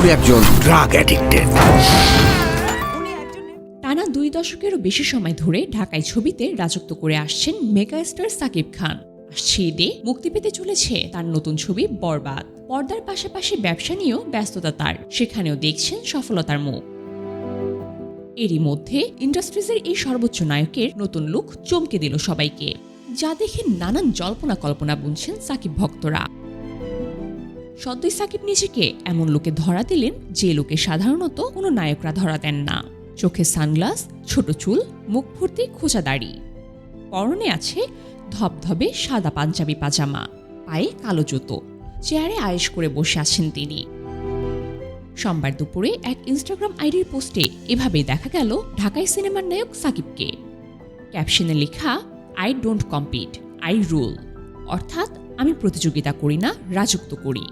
উনি একজন drug addicted টানা দুই দশকেরও বেশি সময় ধরে ঢাকায় ছবিতে রাজত্ব করে আসছেন মেগাস্টার সাকিব খান। আসছে মুক্তি পেতে চলেছে তার নতুন ছবি বরবাদ। পর্দার পাশাপাশি ব্যবসা নিয়েও ব্যস্ততা তার। সেখানেও দেখছেন সফলতার মুখ। এরই মধ্যে ইন্ডাস্ট্রিজের এই সর্বোচ্চ নায়কের নতুন লুক চমকে দিল সবাইকে। যা দেখে নানান জল্পনা কল্পনা বুনছেন সাকিব ভক্তরা। সদ্যই সাকিব নিজেকে এমন লোকে ধরা দিলেন যে লোকে সাধারণত কোনো নায়করা ধরা দেন না। চোখে সানগ্লাস, ছোট চুল, মুখ ভর্তি খোঁচা দাড়ি। পরনে আছে ধবধবে সাদা পাঞ্জাবি পাজামা, পায়ে কালো জুতো। চেয়ারে আয়েশ করে বসে আছেন তিনি। সোমবার দুপুরে এক ইনস্টাগ্রাম আইডির পোস্টে এভাবেই দেখা গেল ঢাকাই সিনেমার নায়ক সাকিবকে। ক্যাপশনে লেখা, I don't compete, I rule. অর্থাৎ, আমি প্রতিযোগিতা করি না, রাজত্ব করি।